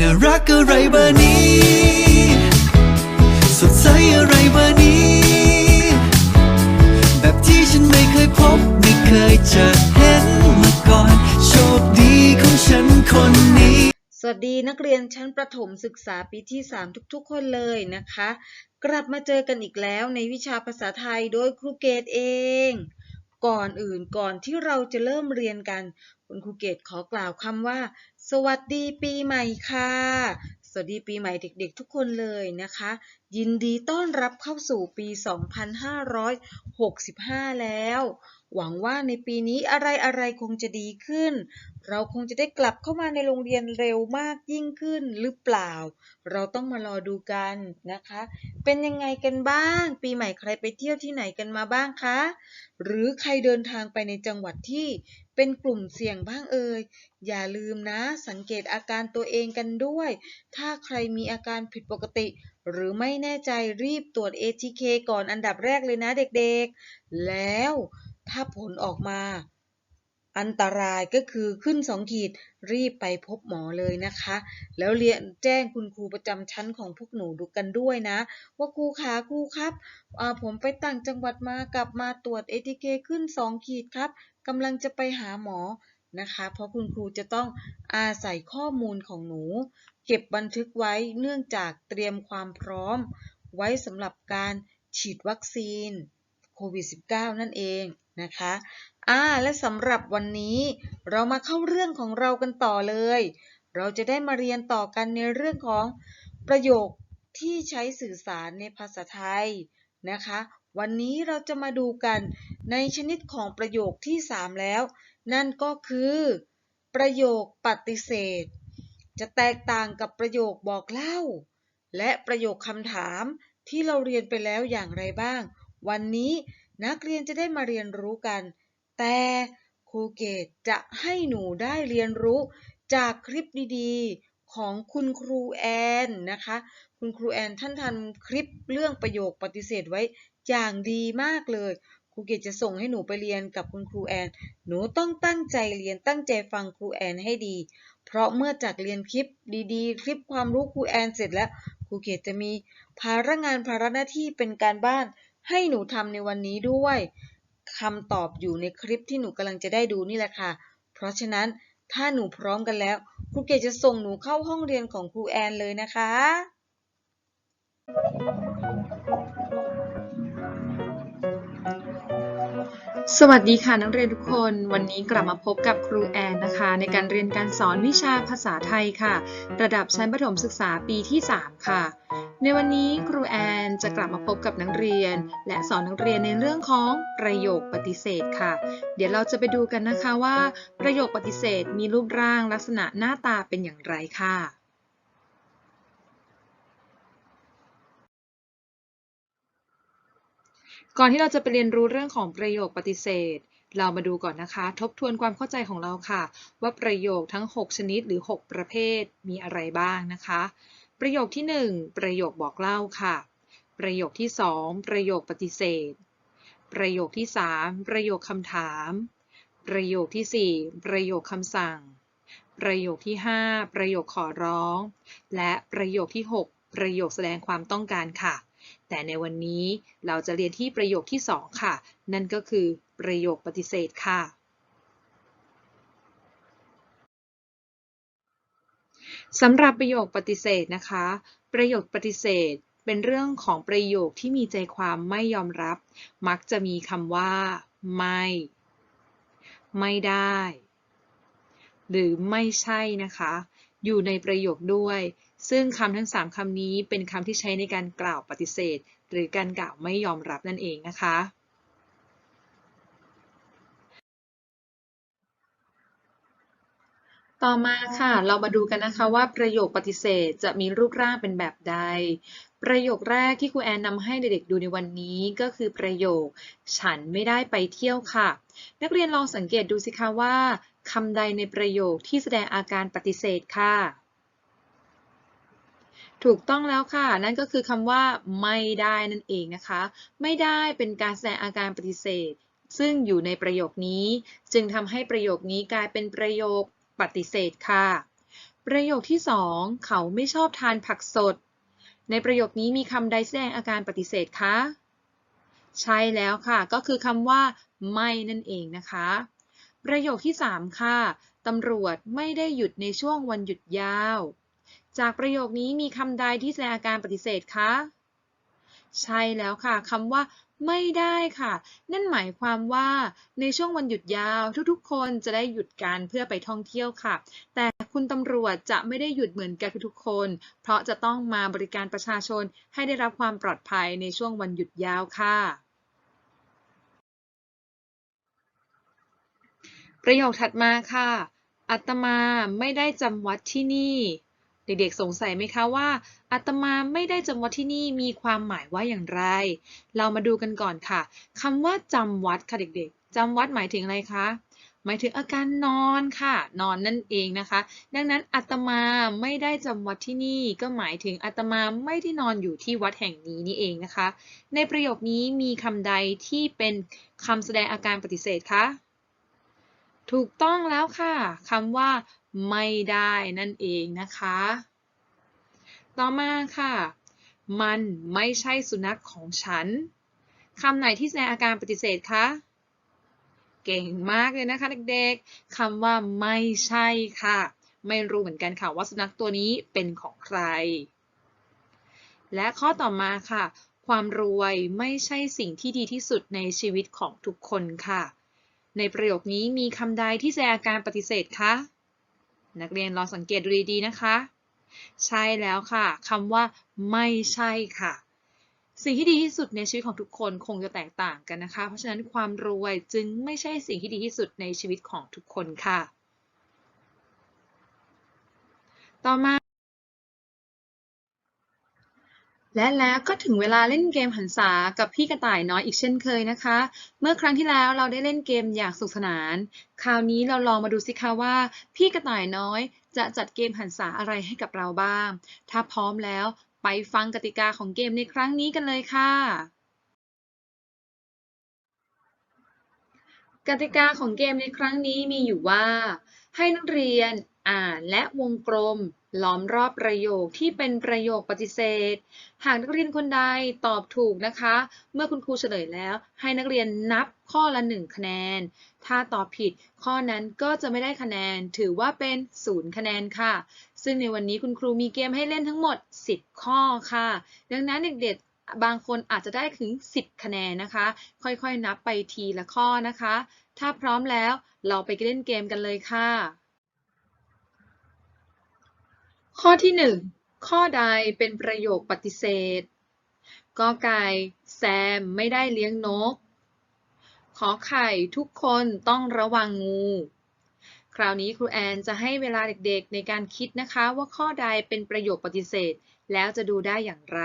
น่ารักอะไรเบอร์นี้ สดใสอะไรเบอร์นี้ แบบที่ฉันไม่เคยพบ ไม่เคยจะเห็นมาก่อน โชคดีของฉันคนนี้ สวัสดีนักเรียนชั้นประถมศึกษาปีที่ 3 ทุกๆ คนเลยนะคะ กลับมาเจอกันอีกแล้วในวิชาภาษาไทยโดยครูเกตเอง ก่อนอื่นก่อนที่เราจะเริ่มเรียนกันคุณครูเกตขอกล่าวคำว่า สวัสดีปีใหม่ค่ะ สวัสดีปีใหม่เด็กๆทุกคนเลยนะคะ ยินดีต้อนรับเข้าสู่ปี 2565 แล้ว หวังว่าในปีนี้อะไรๆคงจะดีขึ้น เราคงจะได้กลับเข้ามาในโรงเรียนเร็วมากยิ่งขึ้นหรือเปล่า เราต้องมารอดูกันนะคะ เป็นยังไงกันบ้าง ปีใหม่ใครไปเที่ยวที่ไหนกันมาบ้างคะ หรือใครเดินทางไปในจังหวัดที่ เป็นกลุ่มเสี่ยงบ้างเอ่ย อย่าลืมนะ สังเกตอาการตัวเองกันด้วย ถ้าใครมีอาการผิดปกติ หรือไม่แน่ใจรีบตรวจ ATK ก่อนอันดับแรกเลยนะเด็กๆ แล้วถ้าผลออกมา อันตรายก็คือขึ้นสองขีดรีบไปพบหมอเลยนะคะ แล้วเรียนแจ้งคุณครูประจำชั้นของพวกหนูดูกันด้วยนะ ว่าครูขาครูครับผมไปต่างจังหวัดมากลับมาตรวจ ATK ขึ้นสองขีดครับ กำลังจะไปหาหมอนะคะ เพราะคุณครูจะต้องอาศัยข้อมูลของหนู เก็บบันทึกไว้เนื่องจากเตรียมความพร้อม ไว้สำหรับการฉีดวัคซีนโควิด -19 นั่นเองนะคะอ่าและสำหรับวันนี้เรามาเข้าเรื่องของเรากันต่อเลย เราจะได้มาเรียนต่อกันในเรื่องของประโยคที่ใช้สื่อสารในภาษาไทยนะคะ วันนี้เราจะมาดูกันในชนิดของประโยคที่ 3 แล้ว นั่นก็คือ ประโยคปฏิเสธ จะแตกต่างกับประโยคบอกเล่า และประโยคคำถามที่เราเรียนไปแล้วอย่างไรบ้าง วันนี้นักเรียนจะได้มาเรียนรู้กัน แต่ครูเกตจะให้หนูได้เรียนรู้จากคลิปดีๆ ของคุณครูแอนนะคะ คุณครูแอนท่านทำคลิปเรื่องประโยคปฏิเสธไว้ อย่างดีมากเลยครูเกตจะส่งให้หนูไปเรียนกับคุณครูแอน หนูต้องตั้งใจเรียนตั้งใจฟังครูแอนให้ดี เพราะเมื่อจากเรียนคลิปดีๆ คลิปความรู้ครูแอนเสร็จแล้วครูเกตจะมีภาระงานภาระหน้าที่เป็นการบ้าน ให้หนูทำในวันนี้ด้วยคำตอบอยู่ในคลิปที่หนูกำลังจะได้ดูนี่แหละค่ะ เพราะฉะนั้นถ้าหนูพร้อมกันแล้วครูเกตจะส่งหนูเข้าห้องเรียนของครูแอนเลยนะคะ สวัสดีค่ะนักเรียนทุกคน วันนี้กลับมาพบกับครูแอนนะคะ ในการเรียนการสอนวิชาภาษาไทยค่ะ ระดับชั้นประถมศึกษาปีที่ 3 ค่ะ ในวันนี้ครูแอนจะกลับมาพบกับนักเรียน และสอนนักเรียนในเรื่องของประโยคปฏิเสธค่ะ เดี๋ยวเราจะไปดูกันนะคะว่า ประโยคปฏิเสธมีรูปร่างลักษณะหน้าตาเป็นอย่างไรค่ะ ก่อนที่เราจะไปเรียนรู้เรื่องของประโยคปฏิเสธ เรามาดูก่อนนะคะ ทบทวนความเข้าใจของเราค่ะ ว่าประโยคทั้ง 6 ชนิดหรือ 6 ประเภทมีอะไรบ้างนะคะ ประโยคที่ 1 ประโยคบอกเล่าค่ะ ประโยคที่ 2 ประโยคปฏิเสธ ประโยคที่ 3 ประโยคคำถาม ประโยคที่ 4 ประโยคคำสั่ง ประโยคที่ 5 ประโยคขอร้อง และประโยคที่ 6 ประโยคแสดงความต้องการค่ะ แต่ในวันนี้เราจะเรียนที่ประโยคที่ 2 ค่ะ นั่นก็คือประโยคปฏิเสธค่ะ สำหรับประโยคปฏิเสธนะคะ ประโยคปฏิเสธเป็นเรื่องของประโยคที่มีใจความไม่ยอมรับ มักจะมีคำว่า ไม่ ไม่ได้ หรือไม่ใช่นะคะ อยู่ในประโยคด้วย ซึ่งคำทั้ง 3คำนี้เป็นคำที่ใช้ในการกล่าวปฏิเสธ หรือการกล่าวไม่ยอมรับนั่นเองนะคะต่อมาค่ะ เรามาดูกันนะคะว่าประโยคปฏิเสธจะมีรูปร่างเป็นแบบใด ประโยคแรกที่ครูแอนนำให้เด็กๆดูในวันนี้ก็คือประโยค ฉันไม่ได้ไปเที่ยวค่ะ นักเรียนลองสังเกตดูสิคะว่าคำใดในประโยคที่แสดงอาการปฏิเสธค่ะ ถูกต้องแล้วค่ะ นั่นก็คือคำว่า ไม่ได้นั่นเองนะคะ ไม่ได้เป็นการแสดงอาการปฏิเสธ ซึ่งอยู่ในประโยคนี้ จึงทำให้ประโยคนี้กลายเป็นประโยคปฏิเสธค่ะ ประโยคที่สองเขาไม่ชอบทานผักสด ในประโยคนี้มีคำใดแสดงอาการปฏิเสธคะ ใช่แล้วค่ะ ก็คือคำว่า ไม่นั่นเองนะคะ ประโยคที่ 3 ค่ะตำรวจไม่ได้หยุดในช่วงวันหยุดยาว จากประโยคนี้มีคำใดที่แสดงอาการปฏิเสธคะ ใช่แล้วค่ะคำว่า ไม่ได้ค่ะ นั่นหมายความว่าในช่วงวันหยุดยาวทุกๆ คนจะได้หยุดกันเพื่อไปท่องเที่ยวค่ะ แต่คุณตำรวจจะไม่ได้หยุดเหมือนกันทุกๆคน เพราะจะต้องมาบริการประชาชนให้ได้รับความปลอดภัยในช่วงวันหยุดยาวค่ะ ประโยคถัดมาค่ะ อาตมาไม่ได้จำวัดที่นี่ เด็กๆ สงสัยไหมคะว่าอาตมาไม่ได้จำวัดที่นี่มีความหมายว่าอย่างไร เรามาดูกันก่อนค่ะคำว่าจำวัดค่ะเด็กๆจำวัดหมายถึงอะไรคะหมายถึงอาการนอนค่ะ นอนนั่นเองนะคะ ดังนั้นอาตมาไม่ได้จำวัดที่นี่ ก็หมายถึงอาตมาไม่ได้นอนอยู่ที่วัดแห่งนี้นี่เองนะคะ ในประโยคนี้มีคำใดที่เป็นคำแสดงอาการปฏิเสธคะถูกต้องแล้วค่ะคำว่า ไม่ได้นั่นเองนะคะ ต่อมาค่ะ มันไม่ใช่สุนัขของฉันคำไหนที่แสดงอาการปฏิเสธคะ เก่งมากเลยนะคะเด็กๆคำว่าไม่ใช่ค่ะ ไม่รู้เหมือนกันค่ะว่าสุนัขตัวนี้เป็นของใคร และข้อต่อมาค่ะ ความรวยไม่ใช่สิ่งที่ดีที่สุดในชีวิตของทุกคนค่ะ ในประโยคนี้มีคำใดที่แสดงอาการปฏิเสธคะ นักเรียนลองสังเกตดูดีๆนะคะ ใช่แล้วค่ะคำว่าไม่ใช่ค่ะ สิ่งที่ดีที่สุดในชีวิตของทุกคนคงจะแตกต่างกันนะคะ เพราะฉะนั้นความรวยจึงไม่ใช่สิ่งที่ดีที่สุดในชีวิตของทุกคนค่ะ ต่อมา และแล้วก็ถึงเวลาเล่นเกมหันษากับพี่กระต่ายน้อยอีกเช่นเคยนะคะ เมื่อครั้งที่แล้วเราได้เล่นเกมอย่างสนุกสนาน คราวนี้เราลองมาดูสิคะว่า พี่กระต่ายน้อยจะจัดเกมหันษาอะไรให้กับเราบ้าง ถ้าพร้อมแล้วไปฟังกติกาของเกมในครั้งนี้กันเลยค่ะ กติกาของเกมในครั้งนี้มีอยู่ว่า ให้นักเรียนอ่านและวงกลม ล้อมรอบประโยคที่เป็นประโยคปฏิเสธ หากนักเรียนคนใดตอบถูกนะคะ เมื่อคุณครูเฉลยแล้ว ให้นักเรียนนับข้อละ 1 คะแนน ถ้าตอบผิดข้อนั้นก็จะไม่ได้คะแนน ถือว่าเป็นศูนย์คะแนนค่ะ ซึ่งในวันนี้คุณครูมีเกมให้เล่นทั้งหมด 10 ข้อค่ะ ดังนั้นเด็กๆ บางคนอาจจะได้ถึง 10 คะแนนนะคะ ค่อยๆ นับไปทีละข้อนะคะ ถ้าพร้อมแล้วเราไปเล่นเกมกันเลยค่ะ ข้อที่1ข้อใดเป็นประโยคปฏิเสธกอไก่แซมไม่ได้เลี้ยงนก ขอไข่ทุกคนต้องระวังงู คราวนี้ครูแอนจะให้เวลาเด็กๆในการคิดนะคะว่าข้อใดเป็นประโยคปฏิเสธ แล้วจะดูได้อย่างไร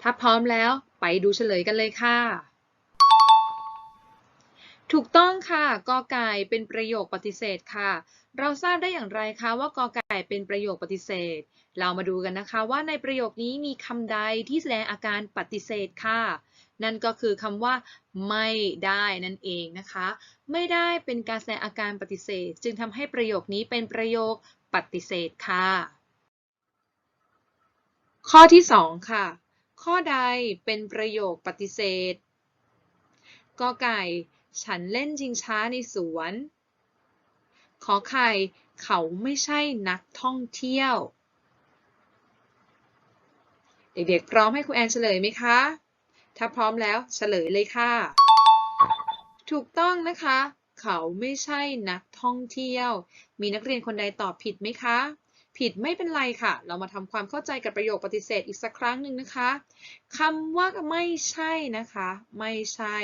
ถ้าพร้อมแล้วไปดูเฉลยกันเลยค่ะ ถูกต้องค่ะกอไก่เป็นประโยคปฏิเสธค่ะ เราทราบได้อย่างไรคะว่ากอไก่เป็นประโยคปฏิเสธ เรามาดูกันนะคะว่าในประโยคนี้มีคำใดที่แสดงอาการปฏิเสธค่ะ นั่นก็คือคำว่า ไม่ได้นั่นเองนะคะ ไม่ได้เป็นการแสดงอาการปฏิเสธ จึงทำให้ประโยคนี้เป็นประโยคปฏิเสธค่ะ ข้อที่ 2 ค่ะ ข้อใดเป็นประโยคปฏิเสธกอไก่ ฉันเล่นชิงช้าในสวน ขอไข่ เขาไม่ใช่นักท่องเที่ยว เด็กๆพร้อมให้ครูแอนเฉลยไหมคะ ถ้าพร้อมแล้วเฉลยเลยค่ะ ถูกต้องนะคะ เขาไม่ใช่นักท่องเที่ยว มีนักเรียนคนใดตอบผิดไหมคะ ผิดไม่เป็นไรค่ะ เรามาทำความเข้าใจกับประโยคปฏิเสธอีกสักครั้งหนึ่งนะคะคำว่าไม่ใช่นะคะ ไม่ใช่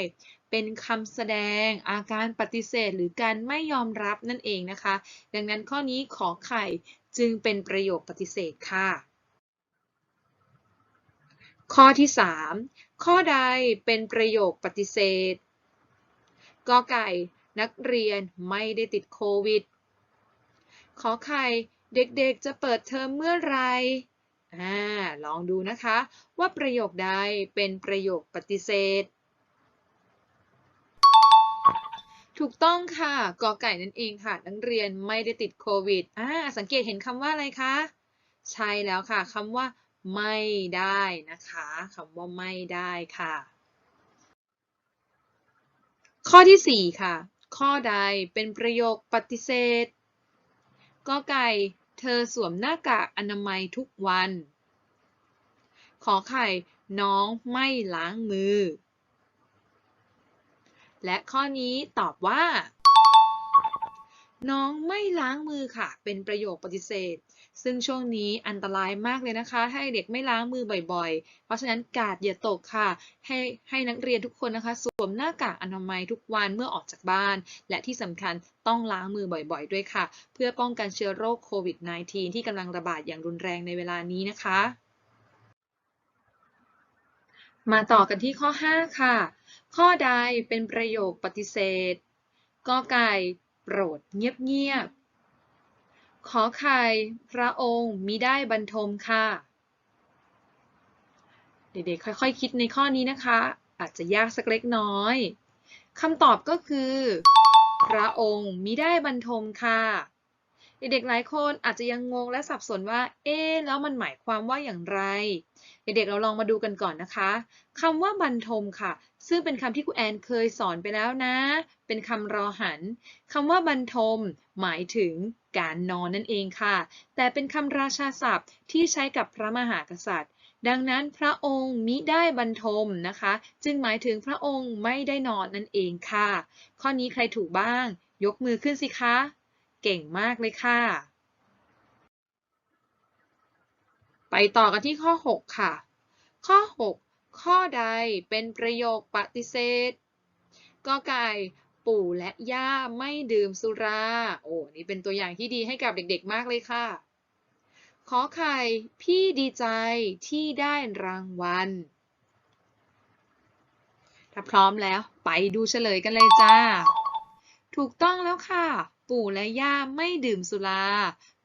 เป็นคำแสดงอาการปฏิเสธหรือการไม่ยอมรับนั่นเองนะคะ ดังนั้นข้อนี้ขอไข่จึงเป็นประโยคปฏิเสธค่ะ ข้อที่ 3 ข้อใดเป็นประโยคปฏิเสธกอไก่นักเรียนไม่ได้ติดโควิดขอไข่ เด็กๆจะเปิดเทอมเมื่อไหรอ่าลองดูนะคะ ว่าประโยคใดเป็นประโยคปฏิเสธ ถูกต้องค่ะกอไก่นั่นเองค่ะ นักเรียนไม่ได้ติดโควิดอ่าสังเกตเห็นคำว่าอะไรคะ ใช่แล้วค่ะคำว่า ไม่ได้นะคะคำว่าไม่ได้ค่ะ ข้อที่ 4 ค่ะ ข้อใดเป็นประโยคปฏิเสธกอไก่ เธอสวมหน้ากากอนามัยทุกวัน ขอไข่ น้องไม่ล้างมือ และข้อนี้ตอบว่า น้องไม่ล้างมือค่ะ เป็นประโยคปฏิเสธ ซึ่งช่วงนี้อันตรายมากเลยนะคะ ให้เด็กไม่ล้างมือบ่อยๆ เพราะฉะนั้นกาดอย่าตกค่ะ ให้ให้นักเรียนทุกคนนะคะ สวมหน้ากากอนามัยทุกวันเมื่อออกจากบ้าน และที่สำคัญต้องล้างมือบ่อยๆ ด้วยค่ะ เพื่อป้องกันเชื้อโรคโควิด -19 ที่กำลังระบาดอย่างรุนแรงในเวลานี้นะคะ มาต่อกันที่ข้อ 5 ค่ะ ข้อใดเป็นประโยคปฏิเสธกอไก่ โปรดเงียบๆ ขอไข่พระองค์มิได้บรรทมค่ะ เด็กๆ ค่อยๆคิดในข้อนี้นะคะ อาจจะยากสักเล็กน้อย คำตอบก็คือ พระองค์มิได้บรรทมค่ะ เด็กๆหลายคนอาจจะยังงงและสับสนว่า เอ๊แล้วมันหมายความว่าอย่างไร เด็กๆเราลองมาดูกันก่อนนะคะคำว่าบรรทมค่ะ ซึ่งเป็นคำที่ครูแอนเคยสอนไปแล้วนะ เป็นคำรอหันคำว่าบรรทม หมายถึงการนอนนั่นเองค่ะ แต่เป็นคำราชาศัพท์ที่ใช้กับพระมหากษัตริย์ ดังนั้นพระองค์มิได้บรรทมนะคะ จึงหมายถึงพระองค์ไม่ได้นอนนั่นเองค่ะ ข้อนี้ใครถูกบ้าง ยกมือขึ้นสิคะ เก่งมากเลยค่ะ ไปต่อกันที่ข้อ 6 ค่ะ ข้อ 6 ข้อใดเป็นประโยคปฏิเสธกอไก่ปู่และย่าไม่ดื่มสุรา โอ้นี่เป็นตัวอย่างที่ดีให้กับเด็กๆมากเลยค่ะ ขอไข่พี่ดีใจที่ได้รางวัล ถ้าพร้อมแล้วไปดูเฉลยกันเลยจ้า ถูกต้องแล้วค่ะ ปู่และย่าไม่ดื่มสุรา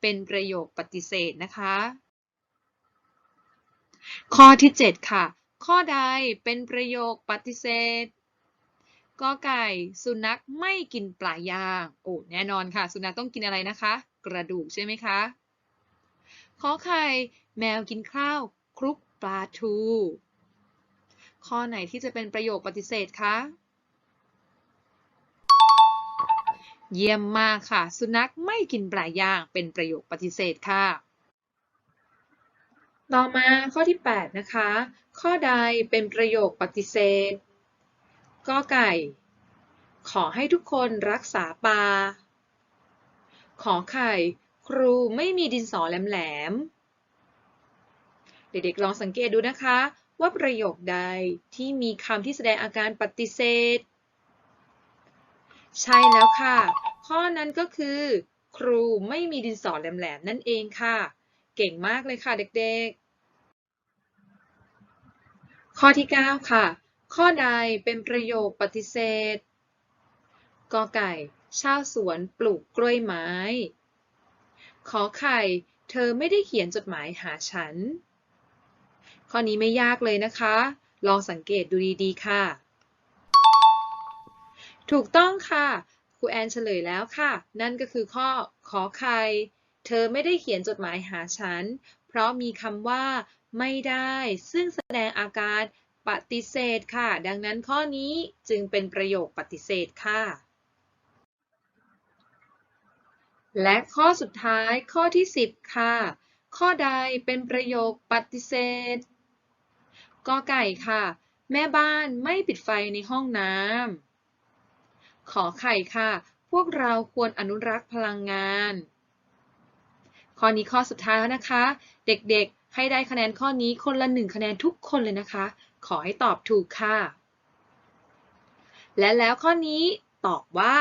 เป็นประโยคปฏิเสธนะคะ ข้อที่ 7 ค่ะ ข้อใดเป็นประโยคปฏิเสธกอไก่ สุนัขไม่กินปลาย่าง โอ้แน่นอนค่ะ สุนัขต้องกินอะไรนะคะ กระดูกใช่ไหมคะขอไข่ แมวกินข้าวคลุกปลาทู ข้อไหนที่จะเป็นประโยคปฏิเสธคะ เยี่ยมมากค่ะ สุนัขไม่กินปลาย่าง เป็นประโยคปฏิเสธค่ะ ต่อมาข้อที่ 8 นะคะ ข้อใดเป็นประโยคปฏิเสธกอไก่ ขอให้ทุกคนรักษาปลาขอไข่ ครูไม่มีดินสอแหลมๆ เด็กๆ ลองสังเกตดูนะคะ ว่าประโยคใดที่มีคำที่แสดงอาการปฏิเสธ ใช่แล้วค่ะ ข้อนั้นก็คือ ครูไม่มีดินสอแหลมๆนั่นเองค่ะ เก่งมากเลยค่ะเด็กๆ ข้อที่ 9 ค่ะ ข้อใดเป็นประโยคปฏิเสธกอไก่ ชาวสวนปลูกกล้วยไม้ ขอไข่ เธอไม่ได้เขียนจดหมายหาฉัน ข้อนี้ไม่ยากเลยนะคะ ลองสังเกตดูดีๆ ค่ะ ถูกต้องค่ะครูแอนเฉลยแล้วค่ะ นั่นก็คือข้อขอไข่เธอไม่ได้เขียนจดหมายหาฉัน เพราะมีคำว่า ไม่ได้ ซึ่งแสดงอาการปฏิเสธค่ะ ดังนั้นข้อนี้จึงเป็นประโยคปฏิเสธค่ะ และข้อสุดท้ายข้อที่ 10 ค่ะ ข้อใดเป็นประโยคปฏิเสธกอไก่ค่ะ แม่บ้านไม่ปิดไฟในห้องน้ำ ขอไข่ค่ะ พวกเราควรอนุรักษ์พลังงาน ข้อนี้ข้อสุดท้ายแล้วนะคะ เด็กๆ ให้ได้คะแนนข้อนี้คนละหนึ่งคะแนนทุกคนเลยนะคะ ขอให้ตอบถูกค่ะ และแล้วข้อนี้ตอบว่า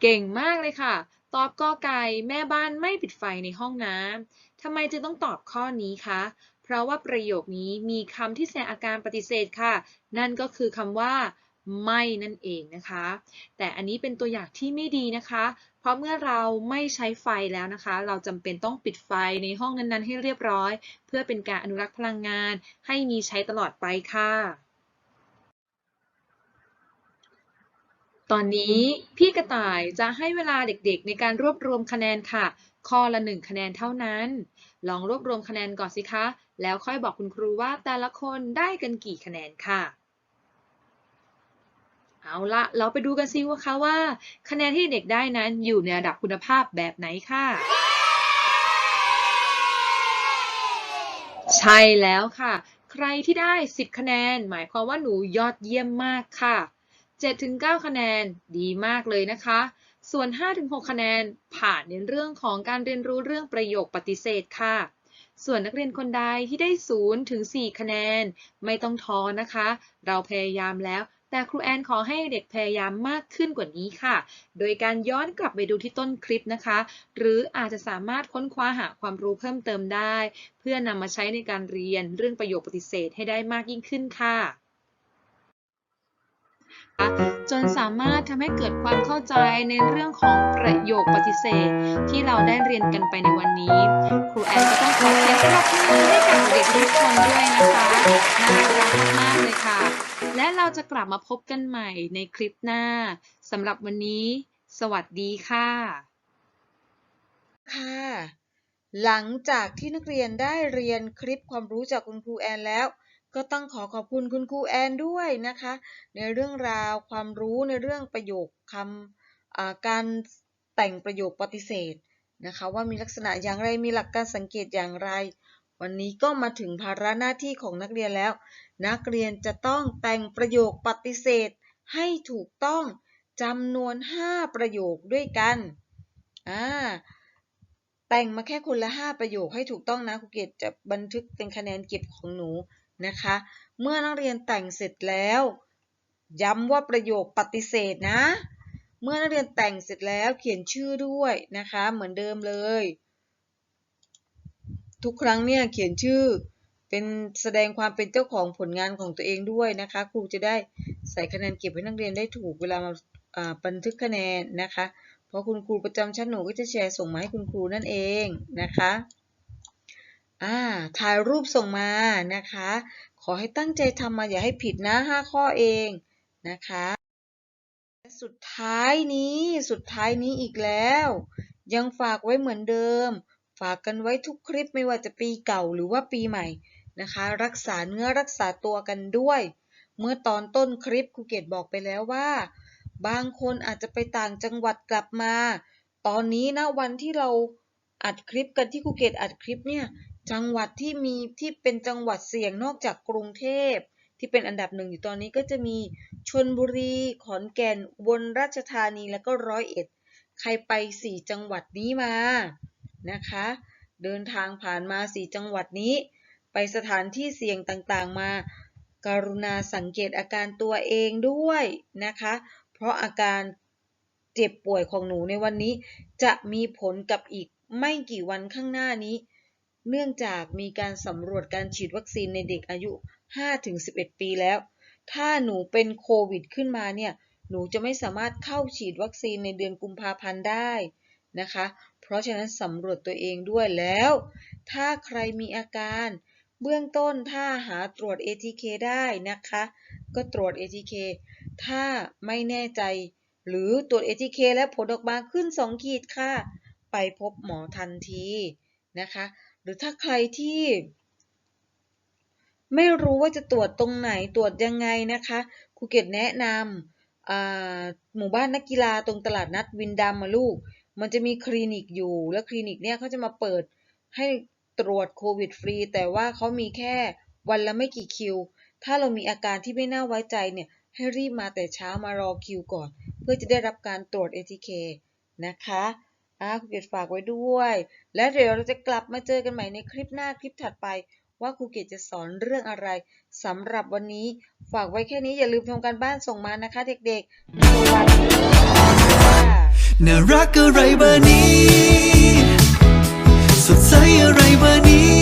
เก่งมากเลยค่ะ ตอบกอไก่แม่บ้านไม่ปิดไฟในห้องน้ำทำไมจึงต้องตอบข้อนี้คะเพราะว่าประโยคนี้มีคำที่แสดงอาการปฏิเสธค่ะ นั่นก็คือคำว่า ไม่นั่นเองนะคะ แต่อันนี้เป็นตัวอย่างที่ไม่ดีนะคะ เพราะเมื่อเราไม่ใช้ไฟแล้วนะคะ เราจำเป็นต้องปิดไฟในห้องนั้นๆ ให้เรียบร้อย เพื่อเป็นการอนุรักษ์พลังงาน ให้มีใช้ตลอดไปค่ะ ตอนนี้พี่กระต่ายจะให้เวลาเด็กๆ ในการรวบรวมคะแนนค่ะ ข้อละหนึ่งคะแนนเท่านั้น ลองรวบรวมคะแนนก่อนสิคะ แล้วค่อยบอกคุณครูว่าแต่ละคนได้กันกี่คะแนนค่ะ เอาละเราไปดูกันซิว่าคะว่า คะแนนที่เด็กได้นั้นอยู่ในระดับคุณภาพแบบไหนค่ะ ใช่แล้วค่ะ ใครที่ได้ 10 คะแนน หมายความว่าหนูยอดเยี่ยมมากค่ะ 7-9 คะแนนดีมากเลยนะคะ ส่วน 5-6 คะแนนผ่านในเรื่องของการเรียนรู้เรื่องประโยคปฏิเสธค่ะส่วนนักเรียนคนใดที่ได้0ถึง4คะแนน ไม่ต้องท้อนะคะ เราพยายามแล้ว แต่ครูแอนขอให้เด็กพยายามมากขึ้นกว่านี้ค่ะ โดยการย้อนกลับไปดูที่ต้นคลิปนะคะ หรืออาจจะสามารถค้นคว้าหาความรู้เพิ่มเติมได้ เพื่อนำมาใช้ในการเรียนเรื่องประโยคปฏิเสธให้ได้มากยิ่งขึ้นค่ะจนสามารถทำให้เกิดความเข้าใจในเรื่องของประโยคปฏิเสธ ที่เราได้เรียนกันไปในวันนี้ ครูแอนก็ต้องขอเสียงปรบมือให้กับเด็กทุกคนด้วยนะคะ น่ารักมากเลยค่ะ และเราจะกลับมาพบกันใหม่ในคลิปหน้าสำหรับวันนี้ สวัสดีค่ะ ค่ะ หลังจากที่นักเรียนได้เรียนคลิปความรู้จากคุณครูแอนแล้ว ก็ต้องขอขอบคุณคุณครูแอนด้วยนะคะ ในเรื่องราวความรู้ในเรื่องประโยคคำการแต่งประโยคปฏิเสธนะคะ ว่ามีลักษณะอย่างไรมีหลักการสังเกตอย่างไร วันนี้ก็มาถึงภาระหน้าที่ของนักเรียนแล้ว นักเรียนจะต้องแต่งประโยคปฏิเสธให้ถูกต้องจำนวน 5 ประโยคด้วยกัน อ่า แต่งมาแค่คนละ 5 ประโยคให้ถูกต้องนะครูเกตจะบันทึกเป็นคะแนนเก็บของหนูนะคะ เมื่อนักเรียนแต่งเสร็จแล้ว ย้ำว่าประโยคปฏิเสธนะ เมื่อนักเรียนแต่งเสร็จแล้วเขียนชื่อด้วยนะคะ เหมือนเดิมเลย ทุกครั้งเนี่ยเขียนชื่อเป็นแสดงความเป็นเจ้าของผลงานของตัวเองด้วยนะคะ ครูจะได้ใส่คะแนนเก็บให้นักเรียนได้ถูกเวลามาบันทึกคะแนนนะคะ เพราะคุณครูประจำชั้นหนูก็จะแชร์ส่งมาให้คุณครูนั่นเองนะคะอ่าถ่ายรูปส่งมานะคะ ขอให้ตั้งใจทำมาอย่าให้ผิดนะ5ข้อเองนะคะสุดท้ายนี้สุดท้ายนี้อีกแล้ว ยังฝากไว้เหมือนเดิม ฝากกันไว้ทุกคลิปไม่ว่าจะปีเก่าหรือว่าปีใหม่นะคะ รักษาเนื้อรักษาตัวกันด้วย เมื่อตอนต้นคลิปครูเกดบอกไปแล้วว่า บางคนอาจจะไปต่างจังหวัดกลับมา ตอนนี้นะวันที่เราอัดคลิปกันที่ครูเกตอัดคลิปเนี่ยจังหวัดที่มีที่เป็นจังหวัดเสี่ยงนอกจากกรุงเทพที่เป็นอันดับหนึ่งอยู่ตอนนี้ก็จะมีชนบุรี ขอนแก่นอุบลราชธานีแล้วก็ร้อยเอ็ด ใครไปสี่จังหวัดนี้มา นะคะ เดินทางผ่านมาสี่จังหวัดนี้ ไปสถานที่เสี่ยงต่างๆ มา กรุณาสังเกตอาการตัวเองด้วยนะคะ เพราะอาการเจ็บป่วยของหนูในวันนี้ จะมีผลกับอีกไม่กี่วันข้างหน้านี้ เนื่องจากมีการสำรวจการฉีดวัคซีนในเด็กอายุ 5-11 ปีแล้ว ถ้าหนูเป็นโควิดขึ้นมาเนี่ย หนูจะไม่สามารถเข้าฉีดวัคซีนในเดือนกุมภาพันธ์ได้นะคะ เพราะฉะนั้นสำรวจตัวเองด้วยแล้ว ถ้าใครมีอาการ เบื้องต้นถ้าหาตรวจ ATK ได้นะคะ ก็ตรวจ ATK ถ้าไม่แน่ใจ หรือตรวจ ATK และผลออกมาขึ้น 2 ขีดค่ะ ไปพบหมอทันทีนะคะ หรือถ้าใครที่ไม่รู้ว่าจะตรวจตรงไหนตรวจยังไงนะคะครูเกดแนะนำหมู่บ้านนักกีฬาตรงตลาดนัดวินดัมมาลูก มันจะมีคลินิกอยู่ แล้วคลินิกเนี่ยเขาจะมาเปิดให้ตรวจโควิดฟรี แต่ว่าเขามีแค่วันละไม่กี่คิว ถ้าเรามีอาการที่ไม่น่าไว้ใจเนี่ยให้รีบมาแต่เช้ามารอคิวก่อน เพื่อจะได้รับการตรวจ ATK นะคะอ่าครูเกดฝากไว้ด้วย และเดี๋ยวเราจะกลับมาเจอกันใหม่ในคลิปหน้าคลิปถัดไป ว่าครูเกดจะสอนเรื่องอะไรสำหรับวันนี้ ฝากไว้แค่นี้อย่าลืมทำการบ้านส่งมานะคะเด็กๆสวัสดี น่ารักอะไรเบอร์นี้ สดใสอะไรเบอร์นี้